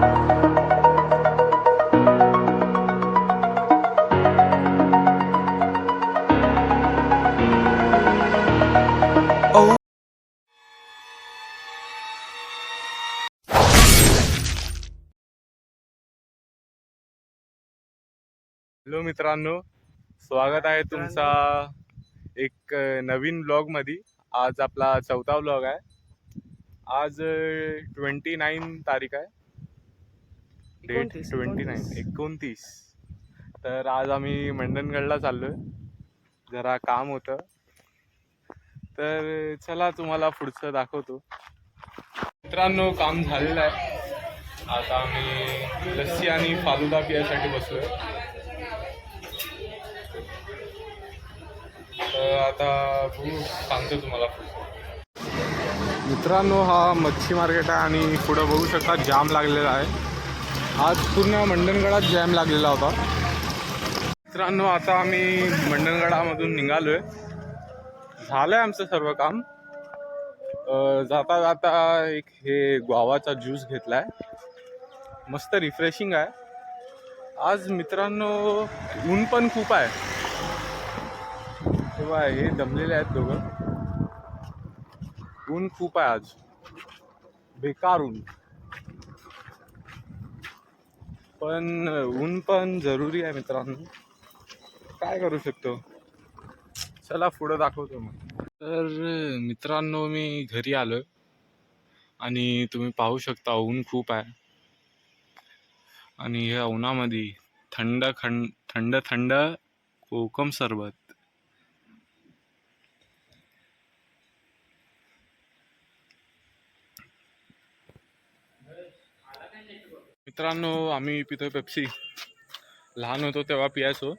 Hello मित्रांनो स्वागत आहे तुमचा एक नवीन ब्लॉगमध्ये आज आपला चौथा ब्लॉग आहे. आज ट्वेंटी नाईन तारीख आहे. डेट ट्वेंटी नाईन एकोणतीस. तर आज आम्ही मंडणगडला चाललोय. जरा काम होतं. तर चला तुम्हाला पुढचं दाखवतो. मित्रांनो काम झालेलं आहे. आता आम्ही लस्सी आणि फालुदा पियासाठी बसलोय. तर आता बघू सांगतो तुम्हाला मित्रांनो हा मच्छी मार्केट आहे आणि पुढं बघू शकता जाम लागलेला आहे. आज पूर्ण मंडणगडात जॅम लागलेला होता. मित्रांनो आता आम्ही मंडणगडामधून निघालोय. झालंय आमचं सर्व काम. जाता जाता एक हे गुआवाचा ज्यूस घेतलाय. मस्त रिफ्रेशिंग आहे. आज मित्रांनो ऊन पण खूप आहे. तेव्हा हे दमलेले आहेत दोघं. ऊन खूप आहे आज. बेकार ऊन. पण ऊन पण जरुरी आहे मित्रांनो. काय करू शकतो? चला पुढं दाखवतो मग. तर मित्रांनो मी घरी आलो आणि तुम्ही पाहू शकता ऊन खूप आहे. आणि ह्या उन्हामध्ये थंड खंड थंड थंड कोकम सरबत. मित्रांनो आम्ही पितोय पेप्सी. लहान होतो तेव्हा पियाचो.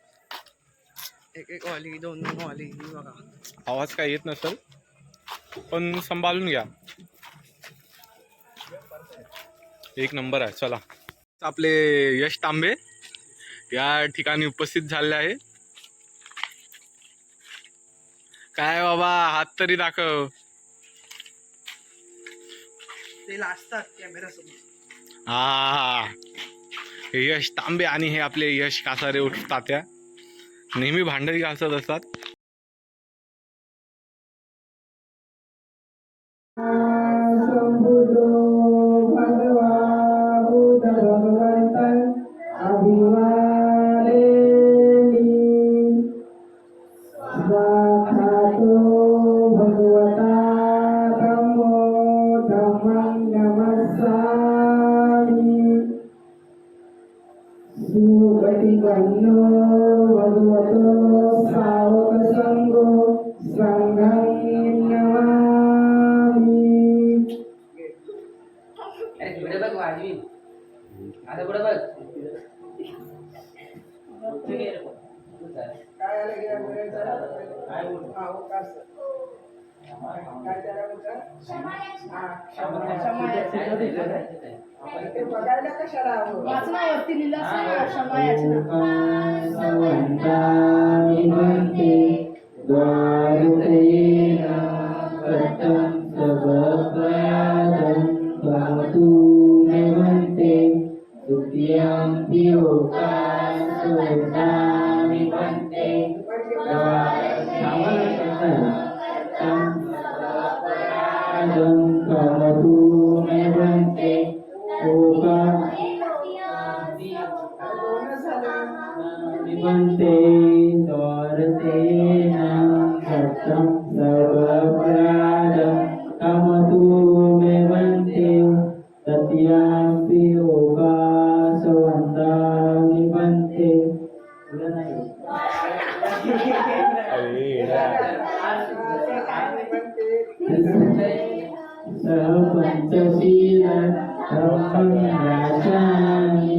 एक एक वाली दोन दोन वाली ही बघा. आवाज काय येत नसेल पण सांभाळून घ्या. एक नंबर आहे चला. आपले यश तांबे या ठिकाणी उपस्थित झाले आहे. काय बाबा हात तरी दाखव. ते लाजतात कॅमेरा समोर. हा यश तांबे आणि हे आपले यश कासारे उठतात त्या नेहमी भांडरी घालत असतात. सुगतिकन्नो भगवतो सावकसङ्गो सङ्घं नमामि पुढे बघ वाजवी आता पुढे बघ काय असं. बघायला कशाला वाचनावरती लिहिलं असेल ना क्षमा याचना निबन्ते द्वारतेन सत्यं सर्वपराधं कमतु मे वन्ते तस्यापि योगासवन्ता निबन्ते सह पञ्चशील ब्रह्मं राजानि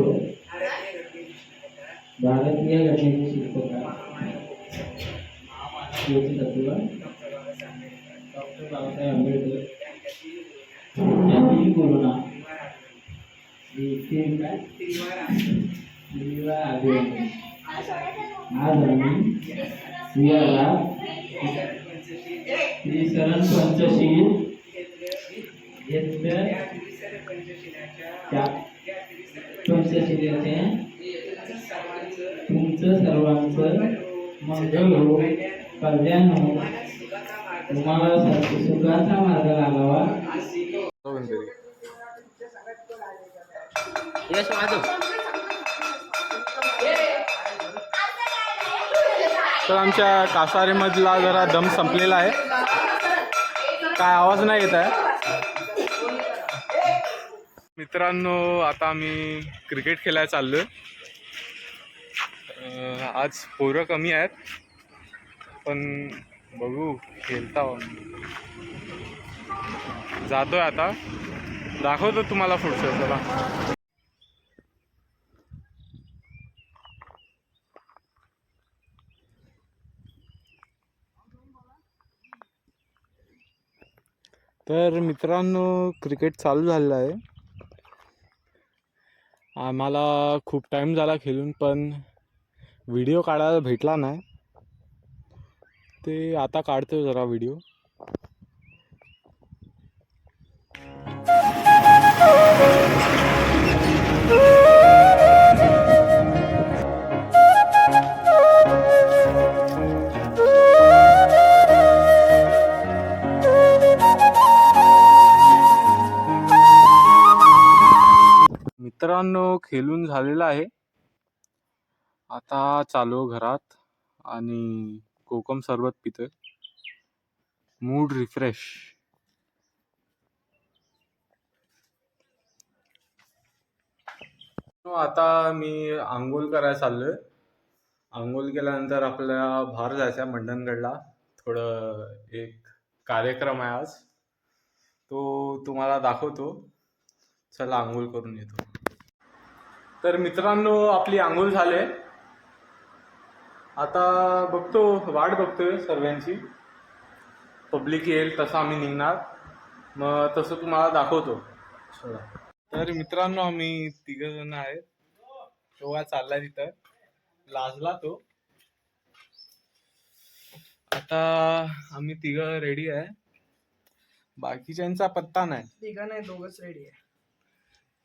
सीलते निबन्ते आता जा भारतीय घटनेचे शिल्पकार ज्योती डॉक्टर बाबासाहेब आंबेडकर यांनी कोरोना आज आम्ही स्त्रियाला त्रिसरण पंचशील घेतल्या त्या सर्वांचं मंगल हो कल्याण हो. तुम्हाला सुखाचा मार्ग लागावा. यश माधव तर आमच्या कासारीमधला जरा दम संपलेला आहे. काय आवाज नाही येत आहे. मित्रांनो आता आम्ही क्रिकेट खेळायला चाललो आहे आज पोरं कमी आहेत पण बघू खेळता जातोय आता. दाखवतो तुम्हाला पुढचं चला. तर मित्रांनो क्रिकेट चालू झालेलं आहे. आम्हाला खूप टाईम झाला खेळून पण व्हिडिओ काढायला भेटला नाही. ते आता काढतो जरा व्हिडिओ. मित्रांनो खेळून झालेलं आहे. आता चालू घरात आणि कोकम सरबत पितोय. मूड रिफ्रेश आता मी आंघोळ करायला चाललोय. आंघोळ केल्यानंतर आपल्याला बाहेर जायचं आहे मंडणगडला. थोडं एक कार्यक्रम आहे आज. तो तुम्हाला दाखवतो. चला आंघोळ करून येतो. तर मित्रांनो आपली आंघोळ झाले. आता बघतो वाट बघतोय सर्वांची. पब्लिक येईल तसं आम्ही निघणार. मग तसं तुम्हाला दाखवतो. चला तर मित्रांनो आम्ही तिघ जण आहेत. तेव्हा चाललाय तिथं. लाजला तो. आता आम्ही तिघ रेडी आहे. बाकीच्यांचा पत्ता नाही. तिघा नाही दोघच रेडी आहे.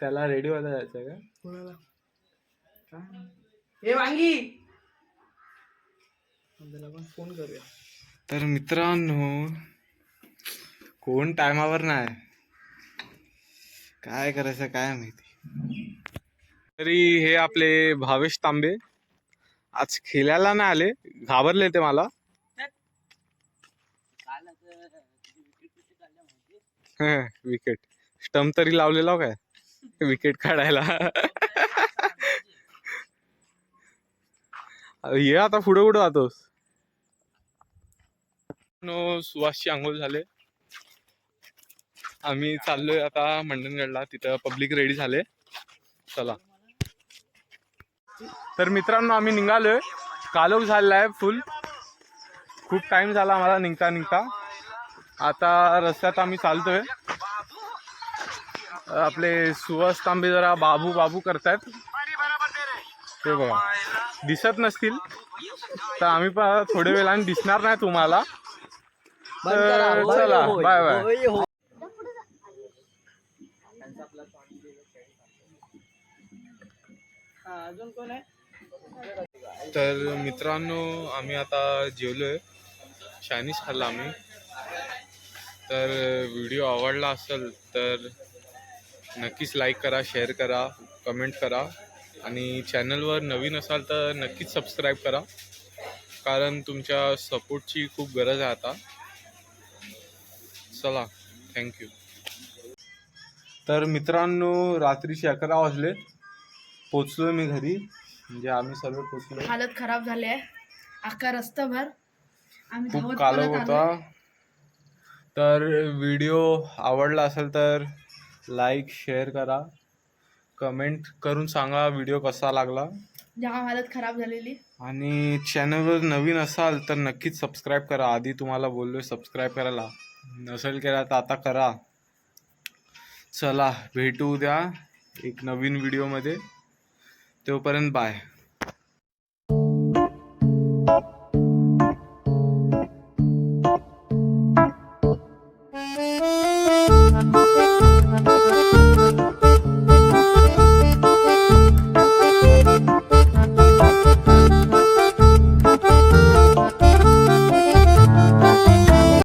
त्याला रेडी व्हायला जायचं का? कोणाला? हे वांगी! फोन करूया. तर मित्रांनो कोण टायमावर नाही? काय करायचं काय माहिती? तरी हे आपले भावेश तांबे आज खेळायला नाही आले. घाबरले ते मला. विकेट. स्टम्प तरी लावलेला हो काय? विकेट काढायला. ये आता पुढे कुठं जातोस? सुवासची आंघोळ झाले. आम्ही चाललोय आता मंडणगडला तिथं पब्लिक रेडी झाले. चला. तर मित्रांनो आम्ही निघालोय. कालोख झालेला आहे फुल खूप टाइम झाला आम्हाला निघता निघता. आता रस्त्यात आम्ही चालतोय. आपले सुवास तांबे जरा बाबू बाबू करतायत. ते बघा. दिसत नसतील. तर आम्ही पण थोड्या वेळाने दिसणार नाही तुम्हाला. तर चला बाय बाय. अजून कोण आहे? तर मित्रांनो आम्ही आता जेवलोय. चायनीज खाल्ला आम्ही. तर व्हिडिओ आवडला असेल तर नक्कीच लाईक करा शेअर करा कमेंट करा. आणि चॅनलवर नवीन असाल तर नक्कीच सबस्क्राईब करा. कारण तुमच्या सपोर्टची खूप गरज आहे आता. चला थँक्यू तर मित्रांनो रात्रीचे अकरा वाजले. पोचलोय मी घरी. म्हणजे आम्ही सर्व पोचलो हालत खराब झाली आहे. अख्खा रस्ताभर आम्ही खूप धावत कालव पळत होता. तर व्हिडिओ आवडला असेल तर लाईक शेअर करा. कमेंट करून सांगा व्हिडिओ कसा लागला. जाम हालत खराब झालेली. आणि चॅनलवर नवीन असाल तर नक्कीच सबस्क्राईब करा. आधी तुम्हाला बोललोय सबस्क्राईब करायला. नसेल केला तर आता करा. चला भेटू उद्या एक नवीन व्हिडिओमध्ये तोपर्यंत बाय